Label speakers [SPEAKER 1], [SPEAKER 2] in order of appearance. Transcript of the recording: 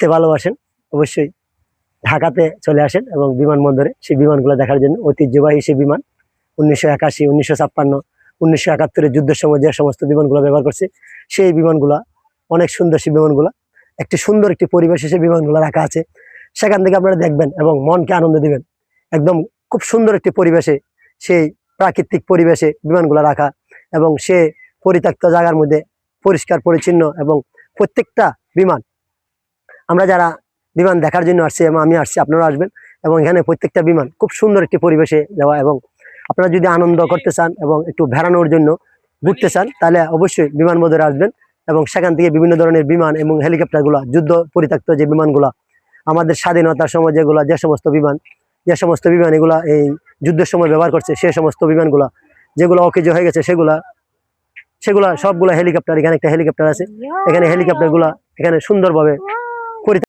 [SPEAKER 1] উঠতে ভালোবাসেন, অবশ্যই ঢাকাতে চলে আসেন এবং বিমানবন্দরে সেই বিমানগুলো দেখার জন্য ঐতিহ্যবাহী সেই বিমান। উনিশশো একাশি, উনিশশো ছাপ্পান্ন, উনিশশো একাত্তরের যুদ্ধের সময় যে সমস্ত বিমানগুলো ব্যবহার করছে, সেই বিমানগুলা, অনেক সুন্দর সেই বিমানগুলা, একটি সুন্দর একটি পরিবেশে সেই বিমানগুলো রাখা আছে। সেখান থেকে আপনারা দেখবেন এবং মনকে আনন্দ দিবেন। একদম খুব সুন্দর একটি পরিবেশে, সেই প্রাকৃতিক পরিবেশে বিমানগুলো রাখা এবং সে পরিত্যক্ত জায়গার মধ্যে পরিষ্কার, পরিচ্ছন্ন এবং প্রত্যেকটা বিমান আমরা যারা বিমান দেখার জন্য আসছি এবং আমি আসছি আপনারা আসবেন এবং এখানে প্রত্যেকটা বিমান খুব সুন্দর একটি পরিবেশে যাওয়া এবং আপনারা যদি আনন্দ করতে চান এবং একটু বেড়ানোর জন্য ঘুরতে চান, তাহলে অবশ্যই বিমানবন্দরে আসবেন এবং সেখান থেকে বিভিন্ন ধরনের বিমান এবং হেলিকপ্টারগুলো, যুদ্ধ পরিত্যক্ত যে বিমানগুলো, আমাদের স্বাধীনতার সময় যেগুলো, যে সমস্ত বিমান, যে সমস্ত বিমান এগুলা এই যুদ্ধের সময় ব্যবহার করছে, সে সমস্ত বিমানগুলো, যেগুলো অকেজ হয়ে গেছে, সেগুলা সেগুলা সবগুলা হেলিকপ্টার, এখানে একটা হেলিকপ্টার আছে, এখানে হেলিকপ্টারগুলা এখানে সুন্দরভাবে